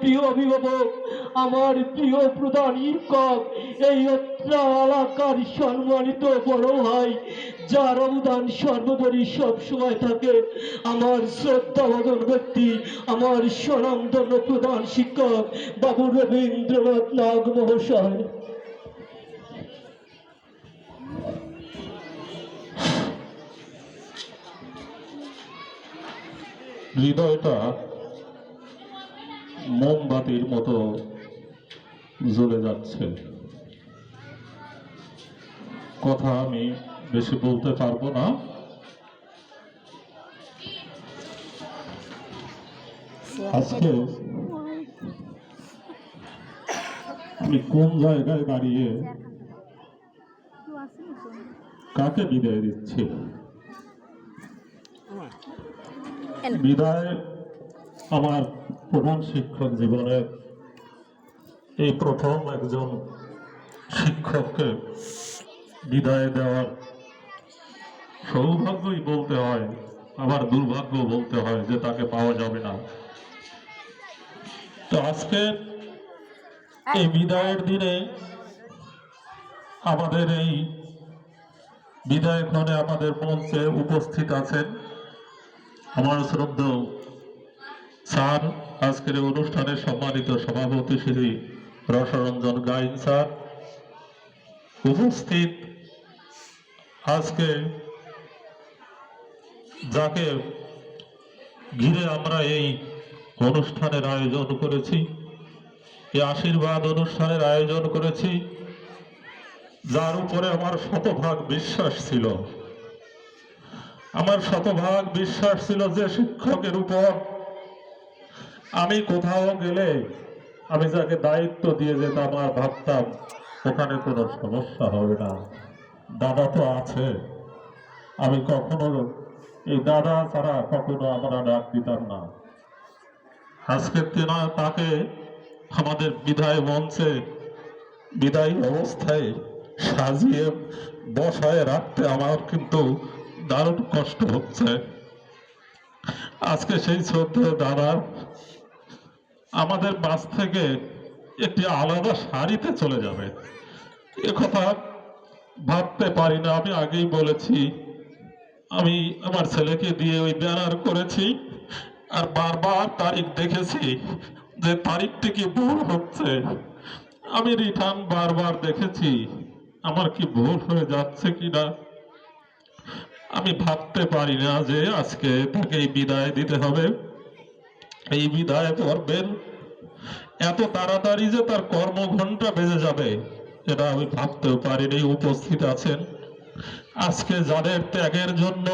প্রিয় অভিভাবক, আমার প্রিয় প্রধান শিক্ষক এই অত্রা এলাকার সম্মানিত বড় ভাই, যার অবদান সর্বোপরি সব সময় থাকে, আমার শ্রদ্ধাভাজন ব্যক্তি, আমার স্বনামধন্য প্রধান শিক্ষক বাবু রবীন্দ্রনাথ নাগ মহাশয়। হৃদয়টা মোমবাতির মতো জ্বলে যাচ্ছে। কথা আমি বেশি বলতে পারব না। আজকে আমি কোন জায়গায় দাঁড়িয়ে কাকে বিদায় দিচ্ছি? বিদায় আমার প্রধান শিক্ষক জীবনের এই প্রথম একজন শিক্ষককে বিদায় দেওয়ার সৌভাগ্যই বলতে হয়, আবার দুর্ভাগ্য বলতে হয় যে তাকে পাওয়া যাবে না। তো আজকে এই বিদায়ের দিনে আমাদের এই বিদায় ক্ষণে আমাদের মঞ্চে উপস্থিত আছেন আমার শ্রদ্ধেয় স্যার আজকের অনুষ্ঠানের সম্মানিত সভাপতি শ্রী রসরঞ্জন গাইন স্যার উপস্থিত। আজকে যাকে ঘিরে আমরা এই অনুষ্ঠানের আয়োজন করেছি, এই আশীর্বাদ অনুষ্ঠানের আয়োজন করেছি, যার উপরে আমার শতভাগ বিশ্বাস ছিল। আমার শতভাগ বিশ্বাস ছিল যে শিক্ষকের উপর আমি কোথাও গেলে আমি যাকে দায়িত্ব দিয়ে যেতাম আর ভাবতাম, ওখানে কোনো সমস্যা হবে না। দাদা তো আছে। আমি কখনো এই দাদা ছাড়া কখনো আমরা ডাক দিতাম না। আজকে তেনা তাকে আমাদের বিদায় মঞ্চে বিদায়ী অবস্থায় সাজিয়ে বসায় রাখতে আমার কিন্তু দারুণ কষ্ট হচ্ছে। আজকে সেই শ্রদ্ধেয় দাদা আমাদের বাস থেকে একটি আলাদা শাড়িতে চলে যাবে। কথা ভাবতে পারি না, আমি আগেই বলেছি। আমি আমার ছেলেকে দিয়ে ওই ব্যানার করেছি আর বারবার তারিখ দেখেছি যে তারিখটি কি ভুল হচ্ছে। আমি রিটার্ন বারবার দেখেছি, আমার কি ভুল হয়ে যাচ্ছে কি না আমি ভাবতে পারি না যে আজকে তাকে বিদায় দিতে হবে। এই বিদায় পর্বের এত তাড়াতাড়ি যে তার কর্ম কর্মঘণ্টা বেজে যাবে, এটা আমি ভাবতেও পারিনি, উপস্থিত আছেন। আজকে যাদের ত্যাগের জন্য,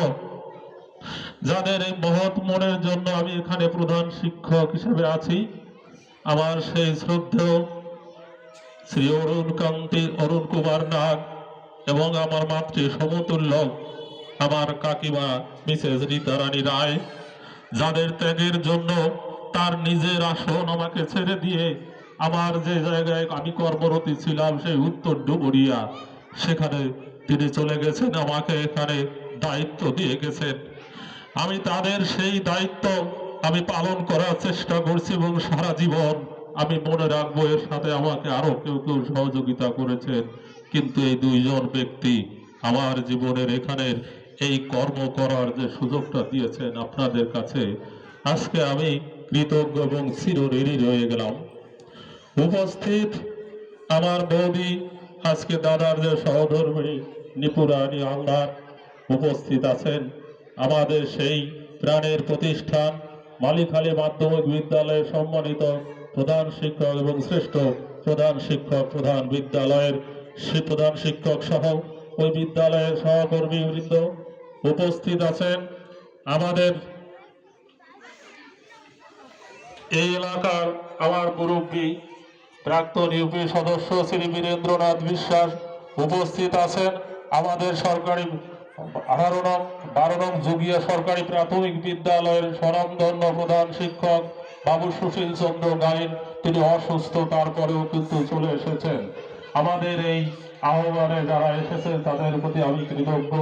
যাদের এই মহৎ মনের জন্য আমি এখানে প্রধান শিক্ষক হিসেবে আছি, আমার সেই শ্রদ্ধেয় শ্রী অরুণ কান্তি, অরুণ কুমার নাগ এবং আমার মাতৃ সমতুল্য, আমার কাকিমা, মিসেস রীতারানী রায়, যাদের ত্যাগের জন্য তার নিজের আসন আমাকে ছেড়ে দিয়ে আমার যে জায়গায় আমি কর্মরত ছিলাম, সেই উত্তর ডুবুরিয়া সেখানে তিনি চলে গেছেন, আমাকে এখানে দায়িত্ব দিয়ে গেছেন। আমি তাদের সেই দায়িত্ব আমি পালন করার চেষ্টা করছি এবং সারা জীবন আমি মনে রাখব এর সাথে আমাকে আরও কেউ কেউ সহযোগিতা করেছেন। কিন্তু এই দুইজন ব্যক্তি আমার জীবনের এখানের এই কর্ম করার যে সুযোগটা দিয়েছেন আপনাদের কাছে, আজকে আমি কৃতজ্ঞ এবং চিরঋণী রয়ে গেলাম। উপস্থিত আমার বৌদি, আজকে দাদার যে সহধর্মী নিপুরানী আঙ্গার উপস্থিত আছেন, আমাদের সেই প্রাণের প্রতিষ্ঠান মালিখালী মাধ্যমিক বিদ্যালয়ের সম্মানিত প্রধান শিক্ষক এবং শ্রেষ্ঠ প্রধান শিক্ষক, প্রধান বিদ্যালয়ের প্রধান শিক্ষক সহ ওই বিদ্যালয়ের সহকর্মী বৃন্দ উপস্থিত আছেন। আমাদের এই এলাকার আমার মুরব্বী, প্রাক্তন ইউপি সদস্য শ্রী বীরেন্দ্রনাথ বিশ্বাস উপস্থিত আছেন। আমাদের সরকারি আঠারো নং, বারো নং যুগীয় সরকারি প্রাথমিক বিদ্যালয়ের স্বনামধন্য প্রধান শিক্ষক বাবু সুশীল চন্দ্র গাইন। তিনি অসুস্থ, তারপরেও কিন্তু চলে এসেছেন। আমাদের এই আহ্বানে যারা এসেছেন, তাদের প্রতি আমি কৃতজ্ঞ।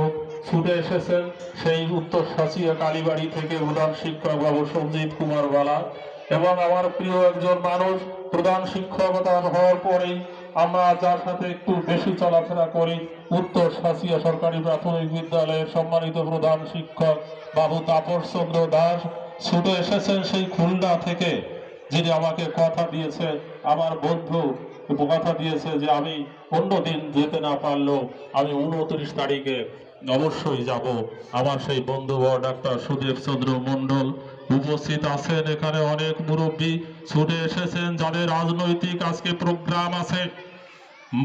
ছুটে এসেছেন সেই উত্তর সাঁচিয়া কালীবাড়ি থেকে প্রধান শিক্ষক বাবু সঞ্জীব কুমার বালা। এবং আমার প্রিয় একজন মানুষ, প্রধান শিক্ষকতা হওয়ার পরেই আমরা যার সাথে একটু বেশি চলাফেরা করি, উত্তর শাসিয়া সরকারি প্রাথমিক বিদ্যালয়ের সম্মানিত প্রধান শিক্ষক বাবু তাপস চন্দ্র দাস। ছুটে এসেছেন সেই খুলনা থেকে, যিনি আমাকে কথা দিয়েছে, আমার বন্ধু কথা দিয়েছে যে আমি অন্য দিন যেতে না পারলেও আমি উনত্রিশ তারিখে অবশ্যই যাব। আমার সেই বন্ধু ডাক্তার সুদেব চন্দ্র মণ্ডল উপস্থিত আছেন এখানে অনেক মুরব্বী ছুটে এসেছেন যাদের রাজনৈতিক আজকে প্রোগ্রাম আছে।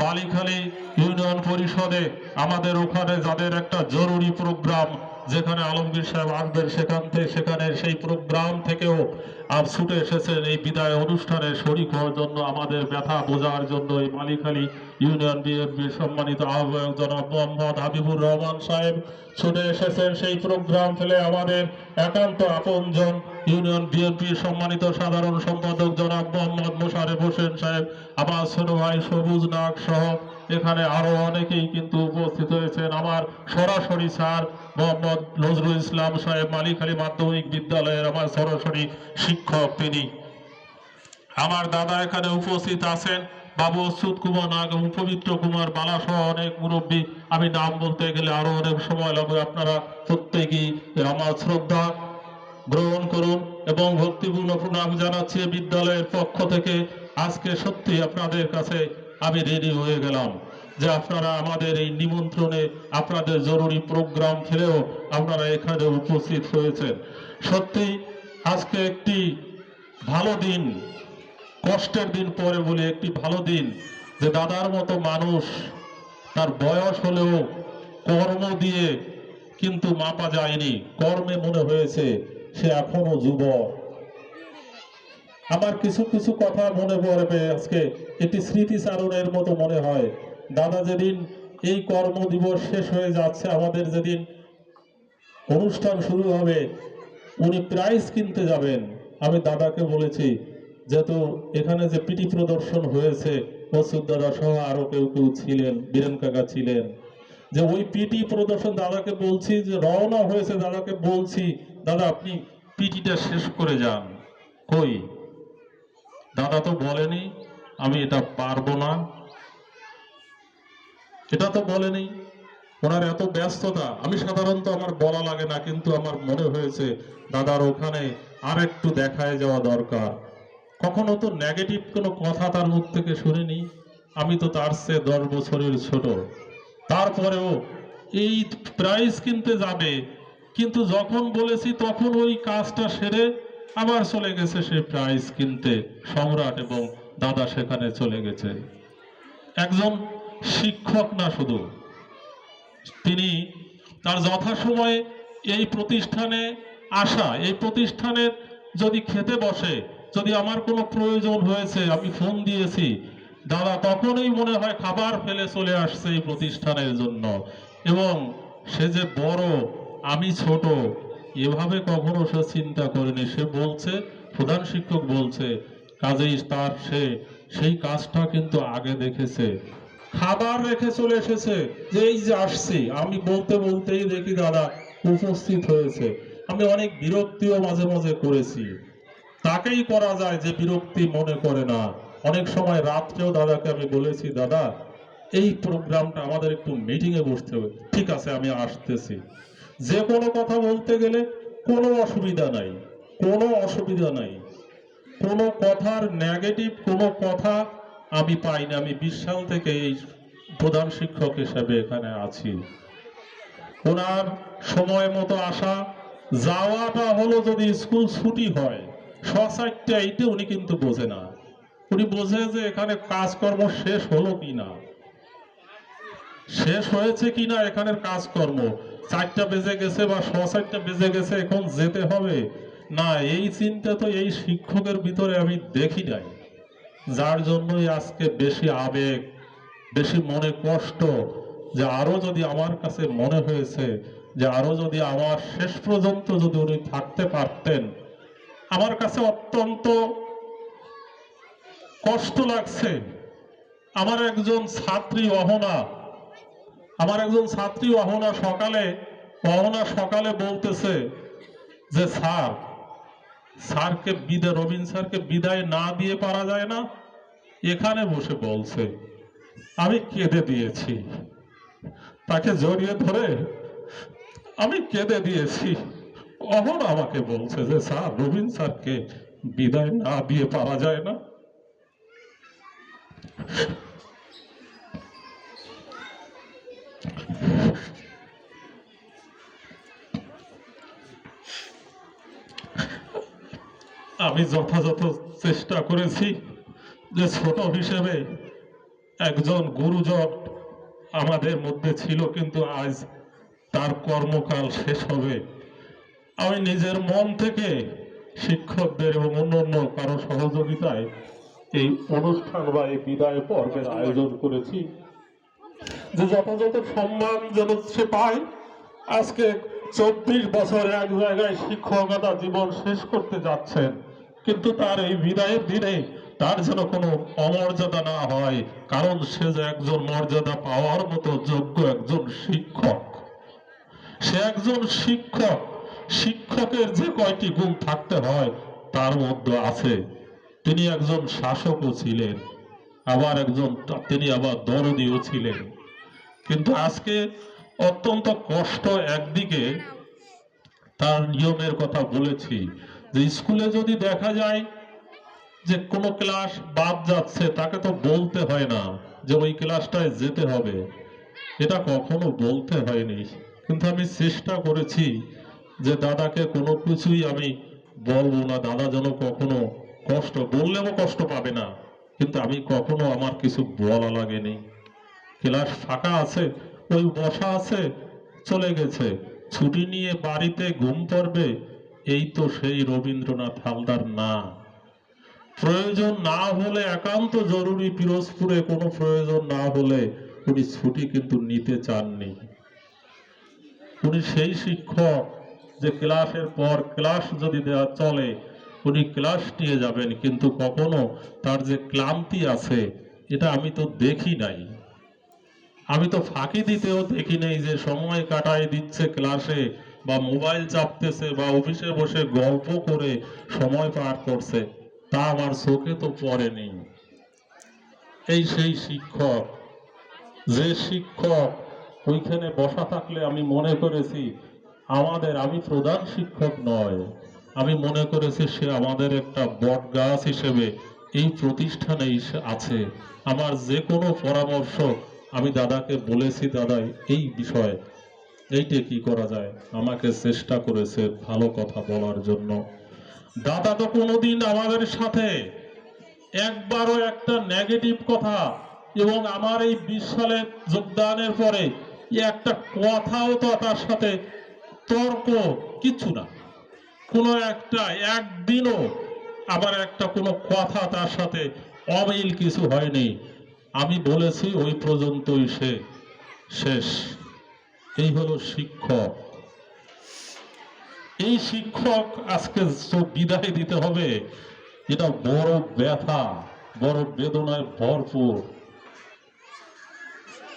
বালিখালী ইউনিয়ন পরিষদে আমাদের ওখানে যাদের একটা জরুরি প্রোগ্রাম, যেখানে আলমগীর সাহেব আসবেন সেখান থেকে, সেখানে সেই প্রোগ্রাম থেকেও আর ছুটে এসেছেন এই বিদায় অনুষ্ঠানে শরিক হওয়ার জন্য, আমাদের ব্যথা বোঝার জন্য এই মালিখালী ইউনিয়ন বিএনপির সম্মানিত আহ্বায়ক জনাব মোহাম্মদ হাবিবুর রহমান সাহেব ছুটে এসেছেন সেই প্রোগ্রাম ফেলে আমাদের একান্ত আপনজন ইউনিয়ন বিএনপির সম্মানিত সাধারণ সম্পাদক জনাব মোহাম্মদ মোশারেফ হোসেন সাহেব আমার ছোট ভাই সবুজ নাগ সহ এখানে আরও অনেকেই কিন্তু উপস্থিত হয়েছেন। আমার সরাসরি স্যার মোহাম্মদ নজরুল ইসলাম সাহেব মালিখালী মাধ্যমিক বিদ্যালয়ের আমার সরাসরি শিক্ষক তিনি। আমার দাদা এখানে উপস্থিত আছেন। বাবু অচ্যুত কুমার নাগ এবং পবিত্র কুমার বালা সহ অনেক মুরব্বী। আমি নাম বলতে গেলে আরও অনেক সময় লাগবে। আপনারা প্রত্যেকেই আমার শ্রদ্ধা গ্রহণ করুন এবং ভক্তিপূর্ণ প্রণাম জানাচ্ছি বিদ্যালয়ের পক্ষ থেকে। আজকে সত্যি আপনাদের কাছে আমি রেডি হয়ে গেলাম যে আপনারা আমাদের এই নিমন্ত্রণে আপনাদের জরুরি প্রোগ্রাম ফেলেও আপনারা এখানে উপস্থিত হয়েছেন। সত্যি আজকে একটি ভালো দিন কষ্টের দিন পরে বলে, একটি ভালো দিন যে দাদার মতো মানুষ, তার বয়স হলেও কর্ম দিয়ে কিন্তু মাপা যায়নি। কর্মে মনে হয়েছে সে এখনও যুবক। আমার কিছু কিছু কথা মনে পড়বে আজকে। একটি স্মৃতিচারণের মতো মনে হয়। দাদা যেদিন এই কর্ম দিবস শেষ হয়ে যাচ্ছে, আমাদের যেদিন অনুষ্ঠান শুরু হবে, উনি প্রাইজ কিনতে যাবেন। আমি দাদাকে বলেছি যেহেতু এখানে যে পিটি প্রদর্শন হয়েছে মসুদ দাদা সহ আরও কেউ কেউ ছিলেন, বীরেন কাকা ছিলেন। যে ওই পিটি প্রদর্শন দাদাকে বলছি, যে রওনা হয়েছে দাদাকে বলছি, দাদা, আপনি পিটিটা শেষ করে যান। কই? দাদা তো বলেনি, আমি এটা পারব না। এটা তো বলেনি। ওনার এত ব্যস্ততা, আমি সাধারণত আমার বলা লাগে না, কিন্তু আমার মনে হয়েছে, দাদার ওখানে আর একটু দেখায় যাওয়া দরকার। কখনো তো নেগেটিভ কোনো কথা তার মুখ থেকে শুনিনি। আমি তো তার সে দশ বছরের ছোট। তারপরেও এই প্রাইজ কিনতে যাবে। কিন্তু যখন বলেছি তখন ওই কাজটা সেরে আবার চলে গেছে সে প্রাইজ কিনতে। সম্রাট এবং দাদা সেখানে চলে গেছে। একজন শিক্ষক না শুধু। তিনি তার যথাসময়ে এই প্রতিষ্ঠানে আসা, এই প্রতিষ্ঠানের যদি খেতে বসে যদি আমার কোনো প্রয়োজন হয়েছে, আমি ফোন দিয়েছি। দাদা, তখনই মনে হয় খাবার ফেলে চলে আসছে এই প্রতিষ্ঠানের জন্য। এবং সে যে বড়, আমি ছোট, এভাবে কখনো সে চিন্তা করেনি। সে বলছে, প্রধান শিক্ষক বলছে, কাজেই তার সে, সেই কাজটা কিন্তু আগে দেখেছে। খাবার রেখে চলে এসেছে, যে এই যে আসছি, আমি বলতে বলতেই দেখি দাদা, উপস্থিত হয়েছে। আমি অনেক বিরক্তিও মাঝে মাঝে করেছি। তাকেই করা যায় যে বিরক্তি মনে করে না। অনেক সময় রাত্রেও দাদাকে আমি বলেছি, দাদা, এই প্রোগ্রামটা আমাদের একটু মিটিং এ বসতে হবে। ঠিক আছে, আমি আসতেছি। যে কোনো কথা বলতে গেলে কোনো অসুবিধা নাই, কোনো অসুবিধা নাই। কোনো কথার নেগেটিভ কোনো কথা আমি পাই না। আমি বিশ সাল থেকে এই প্রধান শিক্ষক হিসেবে এখানে আছি। ওনার সময় মতো আসা, যাওয়াটা হলো যদি স্কুল ছুটি হয় ছ চারটে উনি কিন্তু বোঝে না। উনি বোঝে যে এখানে কাজকর্ম শেষ হলো কি না শেষ হয়েছে কিনা এখানের কাজকর্ম? চারটা বেজে গেছে বা ছ চারটা বেজে গেছে, এখন যেতে হবে? না, এই চিন্তা তো এই শিক্ষকের ভিতরে আমি দেখি নাই। যার জন্যই আজকে বেশি আবেগ, বেশি মনে কষ্ট, যে আরও যদি আমার কাছে মনে হয়েছে, যে আরও যদি আমার শেষ পর্যন্ত যদি উনি থাকতে পারতেন আমার কাছে অত্যন্ত কষ্ট লাগছে। আমার একজন ছাত্রী অহনা, আমার একজন ছাত্রী অহনা সকালে অহনা সকালে বলতেছে যে, স্যার, স্যারকে বিদায় রবীন স্যারকে বিদায় না দিয়ে পারা যায় না। এখানে বসে বলছে, আমি কেঁদে দিয়েছি। তাকে জড়িয়ে ধরে আমি কেঁদে দিয়েছি। অহন আমাকে বলছে যে, স্যার, রবীন স্যারকে বিদায় না দিয়ে পারা যায় না? আমি যথাযথ চেষ্টা করেছি যে ছোট হিসেবে একজন গুরুজন আমাদের মধ্যে ছিল, কিন্তু আজ তার কর্মকাল শেষ হবে। আমি নিজের মন থেকে শিক্ষকদের এবং অন্যান্য কারও সহযোগিতায় এই অনুষ্ঠান বা এই বিদায় পর্বের আয়োজন করেছি। যে যথাযথ সম্মান যেন সে পায়, আজকে চব্বিশ বছর এক জায়গায় শিক্ষকতা জীবন শেষ করতে যাচ্ছেন, কিন্তু তার এই বিদায়ের দিনে তার যেন কোনো অমর্যাদা না হয়, কারণ সে যে একজন মর্যাদা পাওয়ার মতো যোগ্য একজন শিক্ষক। সে একজন শিক্ষক শিক্ষকের যে কয়টি গুণ থাকতে হয়, তার মধ্যে আছে, তিনি একজন শাসকও ছিলেন, আবার একজন তিনি আবার দরদিও ছিলেন। কিন্তু আজকে অত্যন্ত কষ্ট একদিকে তার নিয়মের কথা বলেছি, যে স্কুলে যদি দেখা যায় যে কোনো ক্লাস বাদ যাচ্ছে, তাকে তো বলতে হয় না যে ওই ক্লাসটায় যেতে হবে। এটা কখনো বলতে হয়নি। কিন্তু আমি চেষ্টা করেছি যে দাদাকে কোনো কিছুই আমি বলব না, দাদা যেন কখনো কষ্ট বললেও কষ্ট পাবে না। কিন্তু আমি কখনো আমার কিছু বলা লাগেনি। ক্লাস ফাঁকা আছে, ওই বসা আছে, চলে গেছে। ছুটি নিয়ে বাড়িতে ঘুম পড়বে, এই তো সেই রবীন্দ্রনাথ হালদার না। প্রয়োজন না হলে একান্ত জরুরি পিরোজপুরে কোনো প্রয়োজন না হলে উনি ছুটি কিন্তু নিতে চাননি। উনি সেই শিক্ষক যে ক্লাসের পর ক্লাস যদি দেওয়া চলে, উনি ক্লাস নিয়ে যাবেন, কিন্তু কখনো তার যে ক্লান্তি আছে, এটা আমি তো দেখি নাই। আমি তো ফাঁকি দিতেও দেখি নাই যে সময় কাটায় দিচ্ছে ক্লাসে, বা মোবাইল চাপতেছে, বা অফিসে বসে গল্প করে সময় পার করছে, তা আমার চোখে তো পড়েনি এই সেই শিক্ষক, যে শিক্ষক, ওইখানে বসা থাকলে আমি মনে করেছি আমাদের, আমি প্রধান শিক্ষক নয়। আমি মনে করেছি সে আমাদের একটা বট গাছ হিসেবে এই প্রতিষ্ঠানে আছে। আমার যে কোনো পরামর্শ আমি দাদাকে বলেছি, দাদা, এই বিষয়ে, এইটা কি করা যায়? আমাকে চেষ্টা করেছে ভালো কথা বলার জন্য। দাদা তো কোনোদিন আমাদের সাথে একবারও একটা নেগেটিভ কথা এবং আমার এই বিশ সালে যোগদানের পরে একটা কথাও তো তার সাথে তর্ক কিছু না। কোনো একটা একদিনও আবার একটা কোনো কথা তার সাথে অমিল কিছু হয়নি। আমি বলেছি ওই পর্যন্তই সে শেষ। এই হলো শিক্ষক। এই শিক্ষক আজকে বিদায় দিতে হবে। এটা বড় ব্যথা, বড় বেদনায় ভরপুর।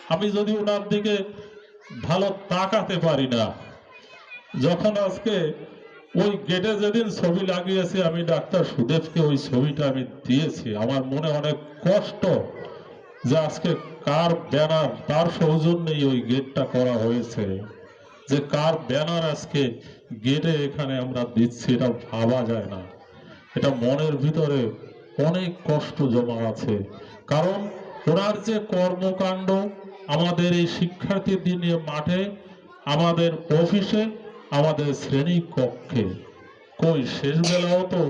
আমি যদি ওনার দিকে ভালো তাকাতে পারি না যখন আজকে ওই গেটে যেদিন ছবি লাগিয়েছি, আমি ডাক্তার সুদেবকে ওই ছবিটা আমি দিয়েছি। আমার মনে অনেক কষ্ট যে আজকে কার ব্যানার, তার সৌজন্যেই ওই গেটটা করা হয়েছে। যে কার ব্যানার আজকে গেটে এখানে আমরা দিচ্ছি, এটা ভাবা যায় না। এটা মনের ভিতরে অনেক কষ্ট জমা আছে। কারণ ওনার যে কর্মকাণ্ড, আমাদের এই শিক্ষার্থীদের নিয়ে মাঠে, আমাদের অফিসে আমাদের শ্রেণি কক্ষে। কই শেষ বেলাও তো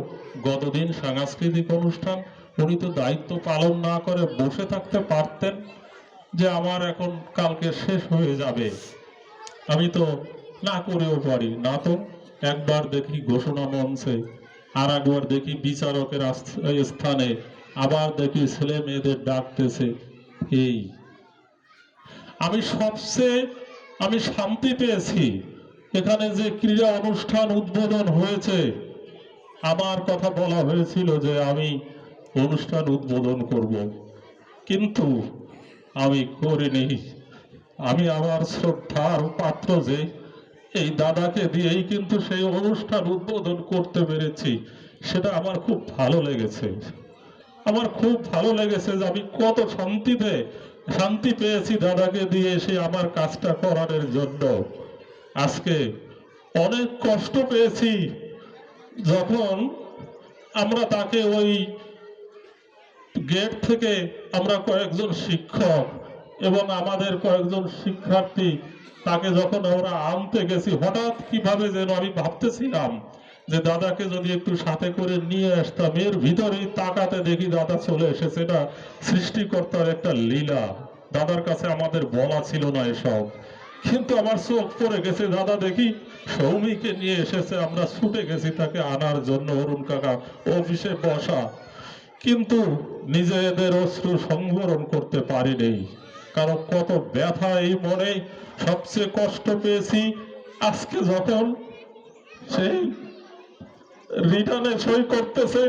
গতদিন সাংস্কৃতিক অনুষ্ঠান, উনি তো দায়িত্ব পালন না করে বসে থাকতে পারতেন যে আমার এখন কালকে শেষ হয়ে যাবে। আমি তো না করেও পারি। না তো, একবার দেখি ঘোষণা মঞ্চে আর একবার দেখি বিচারকের স্থানে, আবার দেখি ছেলে মেয়েদের ডাকতেছে, এই। আমি সবচেয়ে, আমি শান্তি পেয়েছি। এখানে যে ক্রীড়া অনুষ্ঠান উদ্বোধন হয়েছে, আমার কথা বলা হয়েছিল যে আমি অনুষ্ঠান উদ্বোধন করব। কিন্তু আমি করিনি। আমি আমার শ্রদ্ধার পাত্র যে, এই দাদাকে দিয়েই কিন্তু সেই অনুষ্ঠান উদ্বোধন করতে পেরেছি, সেটা আমার খুব ভালো লেগেছে। আমার খুব ভালো লেগেছে যে আমি কত শান্তিতে, শান্তি পেয়েছি দাদাকে দিয়ে সে আমার কাজটা করানোর জন্য। আজকে অনেক কষ্ট পেয়েছি যখন আমরা তাকে ওই গেট থেকে আমরা কয়েকজন শিক্ষক এবং আমাদের কয়েকজন শিক্ষার্থী তাকে যখন আমরা আনতে গেছি, হঠাৎ কীভাবে যেন আমি ভাবতেছিলাম যে দাদাকে যদি একটু সাথে করে নিয়ে আসতাম, এর ভিতরেই তাকাতে দেখি দাদা চলে এসেছে। এটা সৃষ্টিকর্তার একটা লীলা। দাদার কাছে আমাদের বলা ছিল না এসব। কিন্তু আমার চোখ পড়ে গেছে, দাদা, দেখি সৌমিকে নিয়ে এসেছে, আমরা ছুটে গেছি তাকে আনার জন্য অরুণ কাকা অফিসে বসা। কিন্তু নিজেদের অশ্রু সংবরণ করতে পারিনি। কারণ কত ব্যথা এই মনে সবচেয়ে কষ্ট পেয়েছি। আজকে যখন সেই রিটার্নে সই করতেছে,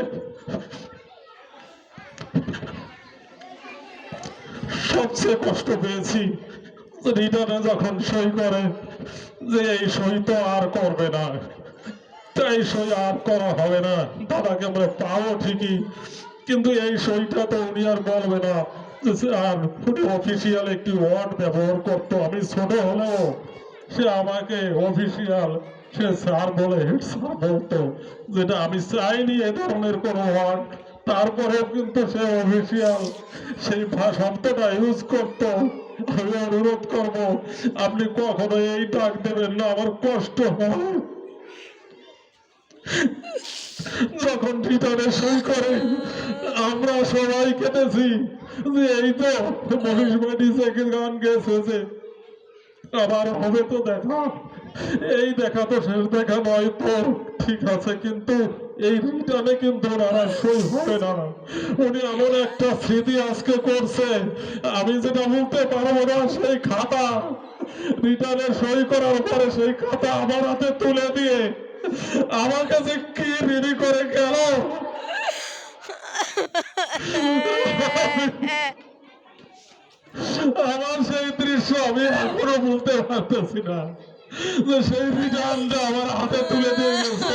সবচেয়ে কষ্ট পেয়েছি। রিটার্নে যখন সই করে যে এই সই তো আর করবে না তাই সই আর করা হবে না। দাদাকে আমরা পাবো ঠিকই, কিন্তু এই সইটা তো উনি আর বলবে না। আর উনি অফিসিয়াল একটি ওয়ার্ড ব্যবহার করতো। আমি ছোট হলেও সে আমাকে অফিসিয়াল সে স্যার বলে হেড স্যার বলতো, যেটা আমি চাইনি এ ধরনের কোনো ওয়ার্ড তারপরেও কিন্তু সে অফিসিয়াল সেই শব্দটা ইউজ করতো। আমি অনুরোধ করব, আপনি কখনো এই ডাক দেবেন না, আমার কষ্ট হয়। যখন ভিতরে সই করে, আমরা সবাই কেটেছি যে এই তো মনীষ বাড়ি সাইকেল গান গেছে আবার হবে তো দেখা। এই দেখা তো শেষ দেখা নয় তো। ঠিক আছে, কিন্তু এই রিটার্নে কিন্তু ওনারা সই হবে না উনি এমন একটা স্মৃতি আজকে করছে। আমি যেটা বলতে পারব না, সেই খাতা। রিটার্নে সই করার পরে সেই খাতা আমার হাতে তুলে দিয়ে আমার কাছে কি রেডি করে গেল? আমার সেই দৃশ্য আমি এখনও বলতে পারতেছি না। যে সেই বিধানটা আমার হাতে তুলে দিয়ে গেছে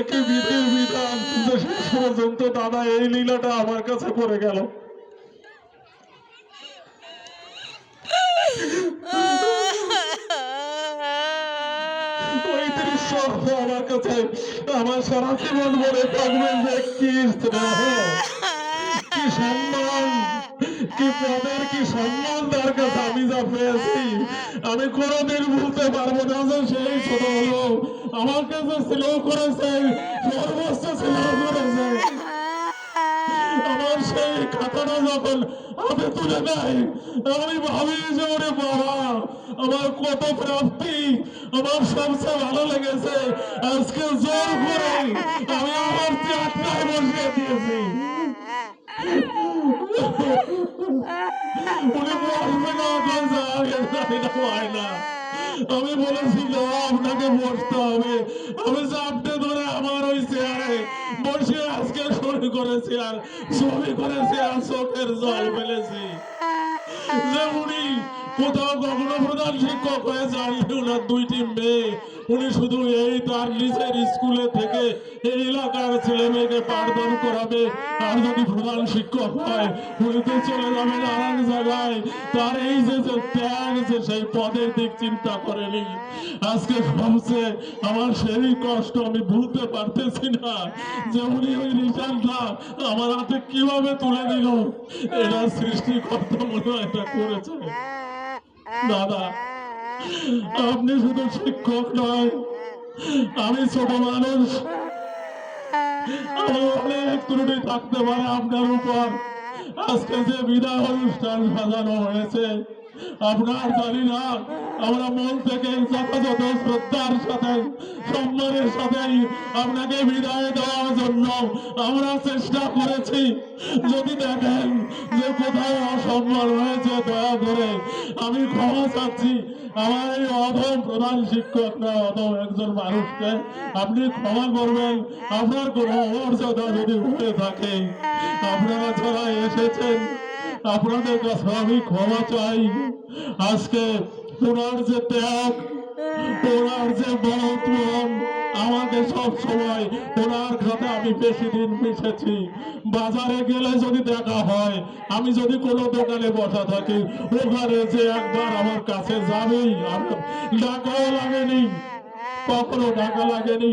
একই বিধির বিধান যে শেষ পর্যন্ত দাদা এই লীলাটা আমার কাছে পড়ে গেল। আমার কাছে আমার সারা জীবন মনে থাকবে যে কি স্নেহ কি সম্মান কি পদের কি সম্মান তার কাছে আমি যা পেয়েছি? আমি কোনোদিন ভুলতে পারব না যে সেই ছোট হলো আমার কাছে স্নেহ করেছে সর্বোচ্চ স্নেহ করেছে। আমার সেই খাতাটা যখন হাতে তুলে দেয়, আমি ভাবি যে ওরে বাবা, আমার কত প্রাপ্তি, আমার সবচেয়ে ভালো লেগেছে। আজকে জোর করে আমি আমার চারটায় বসিয়ে দিয়েছি। আমি বলেছি আপনাকে বসতে হবে আমি চাপটে ধরে আমার ওই চেয়ারে বসে আজকে শুরু করেছি আর ছবি করেছি আর চোখের জল ফেলেছি যে উনি কোথাও কখনো প্রধান শিক্ষক হয়ে জানলে ওনার দুইটি মেয়ে উনি শুধু এই তার নিজের স্কুলে থেকে এই এলাকার ছেলে মেয়েকে পাঠদান করাবে। আর যদি প্রধান শিক্ষক হয়, উনি তো চলে আর এক জায়গায়। তার এই যে যে ত্যাগ, যে সেই পদের দিক চিন্তা করেনি। আজকে ভাবছে, আমার সেই কষ্ট আমি ভুলতে পারতেছি না যে উনি ওই রিটার্নটা আমার হাতে কীভাবে তুলে দিল। এটা সৃষ্টিকর্তা মনে হয় এটা করেছে। দাদা, আপনি শুধু শিক্ষক নয়, আমি ছোট মানুষ। অনেক ত্রুটি থাকতে পারে আপনার উপর। আজকে যে বিদায় অনুষ্ঠান সাজানো হয়েছে আপনার জানি না। আমরা মন থেকে যথাযথ শ্রদ্ধার সাথে, সম্মানের সাথে আপনাকে বিদায় দেওয়ার জন্য আমরা চেষ্টা করেছি। যদি দেখেন যে কোথাও অসম্মান হয়েছে, দয়া করে আমি ক্ষমা চাচ্ছি। আমার এই অধম প্রধান শিক্ষক না, অধম একজন মানুষকে আপনি ক্ষমা করবেন। আপনার কোনো অমর্যাদা যদি হয়ে থাকে, আপনারা যারা এসেছেন আপনাদের কাছে আমি ক্ষমা চাই। আজকে ওনার যে ত্যাগ, ওনার যে বড় মন আমাকে সব সময় ওনার সাথে আমি বেশি দিন মিশেছি। বাজারে গেলে যদি দেখা হয়, আমি যদি কোনো দোকানে বসা থাকি, ওখানে যে একবার আমার কাছে যাবেই। আমার ডাকাও লাগেনি, কখনো ডাকা লাগেনি।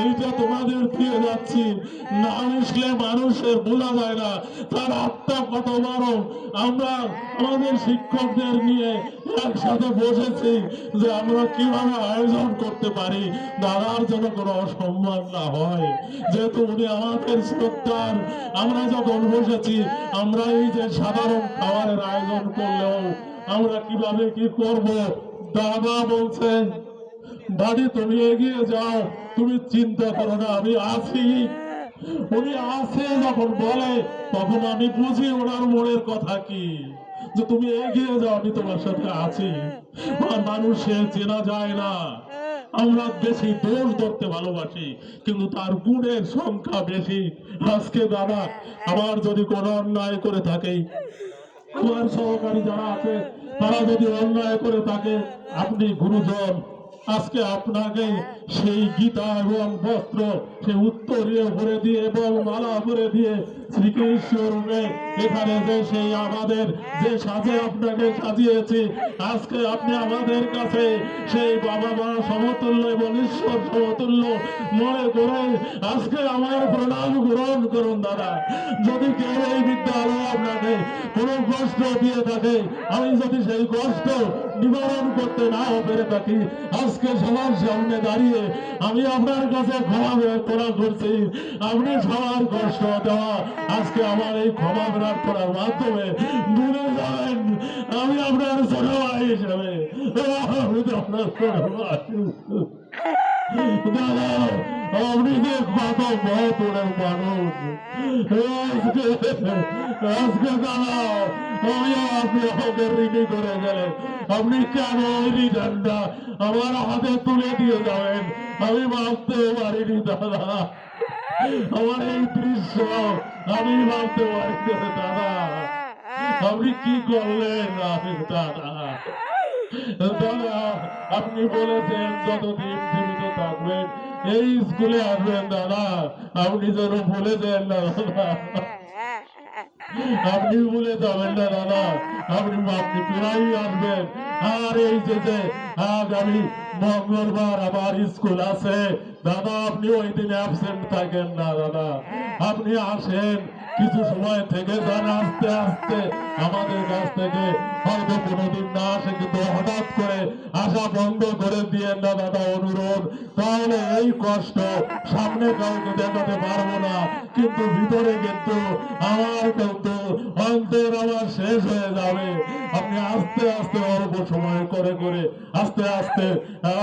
সেইটা তোমাদের দিয়ে যাচ্ছি। না মিশলে মানুষের বোঝা যায় না। তার আত্মা কত বড়। আমরা আমাদের শিক্ষকদের নিয়ে একসাথে বসেছি যে আমরা কীভাবে আয়োজন করতে পারি। দাদার যেন কোনো অসম্মান না হয়। যেহেতু উনি আমাদের শ্রদ্ধার, আমরা যখন বসেছি, আমরা এই যে সাধারণ খাবারের আয়োজন করলেও আমরা কীভাবে কি করব? দাদা বলছেন বাড়ি তুমি এগিয়ে যাও, তুমি চিন্তা করো না, আমি আছি। উনি আছে যখন বলে, তখন আমি বুঝি ওনার মনের কথা কি, যে তুমি এগিয়ে যাও, আমি তোমার সাথে আছি। আর মানুষের চেনা যায় না। আমরা বেশি দোষ ধরতে ভালোবাসি, কিন্তু তার গুণের সংখ্যা বেশি। আজকে দাদা, আমার যদি কোনো অন্যায় করে থাকে আমার সহকারী যারা আছে, তারা যদি অন্যায় করে থাকে, আপনি গুরুজন আজকে আপনাকে সেই গীতা এবং বস্ত্র সে উত্তরীয় ভরে দিয়ে এবং মালা ভরে দিয়ে শ্রীকৃষ্ণ রূপে এখানে যে সেই আমাদের যে সাজে আপনাকে সাজিয়েছি, আজকে আপনি আমাদের কাছে সেই বাবা মা সমতুল্য এবং ঈশ্বর সমতুল্য মনে করে আজকে আমার প্রণাম গ্রহণ করুন দাদা। যদি কেউ এই বিদ্যালয়ে আপনাকে কোনো কষ্ট দিয়ে থাকে, আমি যদি সেই কষ্ট নিবারণ করতে নাও পেরে থাকি আজকে সবার সামনে দাঁড়িয়ে আমি আপনার কাছে ক্ষমা প্রার্থনা করছি। আপনি সবার কষ্ট দেওয়া। আজকে আমার এই ক্ষমা প্রার্থনার মাধ্যমে ভুলে যাবেন। আমি আপনার ছোট ভাই হিসেবে। আমি তো আপনার ছোট ভাই। দাদা যে কত মহপুরের মানুষ। আজকে আজকে করে গেলেন আপনি কেন রিটার্নটা আমার হাতে তুলে দিয়ে যাবেন। আমি ভাবতে পারিনি, দাদা। আমার এই দৃশ্য আমি ভাবতে পারিনি, দাদা। আপনি কি করলেন দাদা? দাদা, আপনি বলেছেন, যতদিন থাকবেন এই স্কুলে আসবেন দাদা। আপনি যেন ভুলে যান না আপনি ভুলে যাবেন না, দাদা। আপনি আপনি প্রায় আসবেন আর এই যে যে আগামী মঙ্গলবার আবার স্কুল আছে। দাদা, আপনি ওই দিন অ্যাবসেন্ট থাকেন না, দাদা। আপনি আসেন কিছু সময় থেকে যান আস্তে আস্তে আমাদের কাছ থেকে হয়তো কোনোদিন না আসে, কিন্তু হঠাৎ করে আসা বন্ধ করে দিয়ে না দাদা অনুরোধ। তাহলে এই কষ্ট সামনে কাউকে দেখাতে পারব না, কিন্তু ভিতরে কিন্তু আমার কিন্তু অন্তর আমার শেষ হয়ে যাবে। আপনি আস্তে আস্তে অল্প সময় করে করে আস্তে আস্তে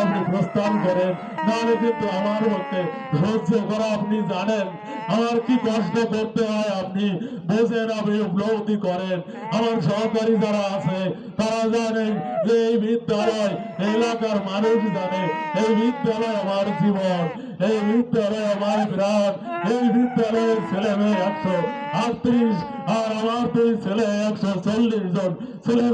আপনি প্রস্থান করেন, নাহলে কিন্তু আমার পক্ষে সহ্য করা আপনি জানেন। আমার কি কষ্ট করতে হয় আপনি বোঝেন, আপনি উপলব্ধি করেন। আমার সহকারী যারা আছে, তারা জানেন যে এই বিদ্যালয়, এলাকার মানুষ জানে, এই বিদ্যালয় আমার জীবন, এই বিদ্যালয় আমার প্রাণ, এই বিদ্যালয়ের ছেলে মেয়ে একশো। আটত্রিশ আর আমার দুই ছেলে, একশো চল্লিশ জন। ছেলে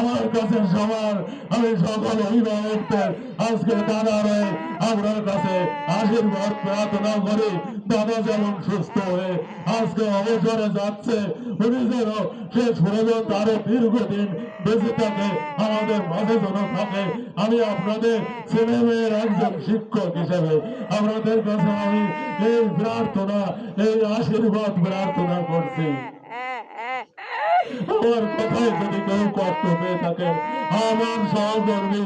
আমার কাছে সবার। আমি সকল অভিভাবকদের আজকে দাদা রয়ে আপনার কাছে আশীর্বাদ প্রার্থনা করি। দাদা যেমন সুস্থ হয়ে আজকে অবসরে যাচ্ছে, উনি যেন শেষ পর্যন্ত আরও দীর্ঘদিন বেঁচে থাকে, আমাদের মাঝে যেন থাকে। আমি আপনাদের ছেলে মেয়ের একজন শিক্ষক হিসেবে আপনাদের কাছে আমি এই প্রার্থনা, এই আশীর্বাদ প্রার্থনা করছি। আমার কথায় যদি কেউ কষ্ট পেয়ে থাকে আমার সহকর্মী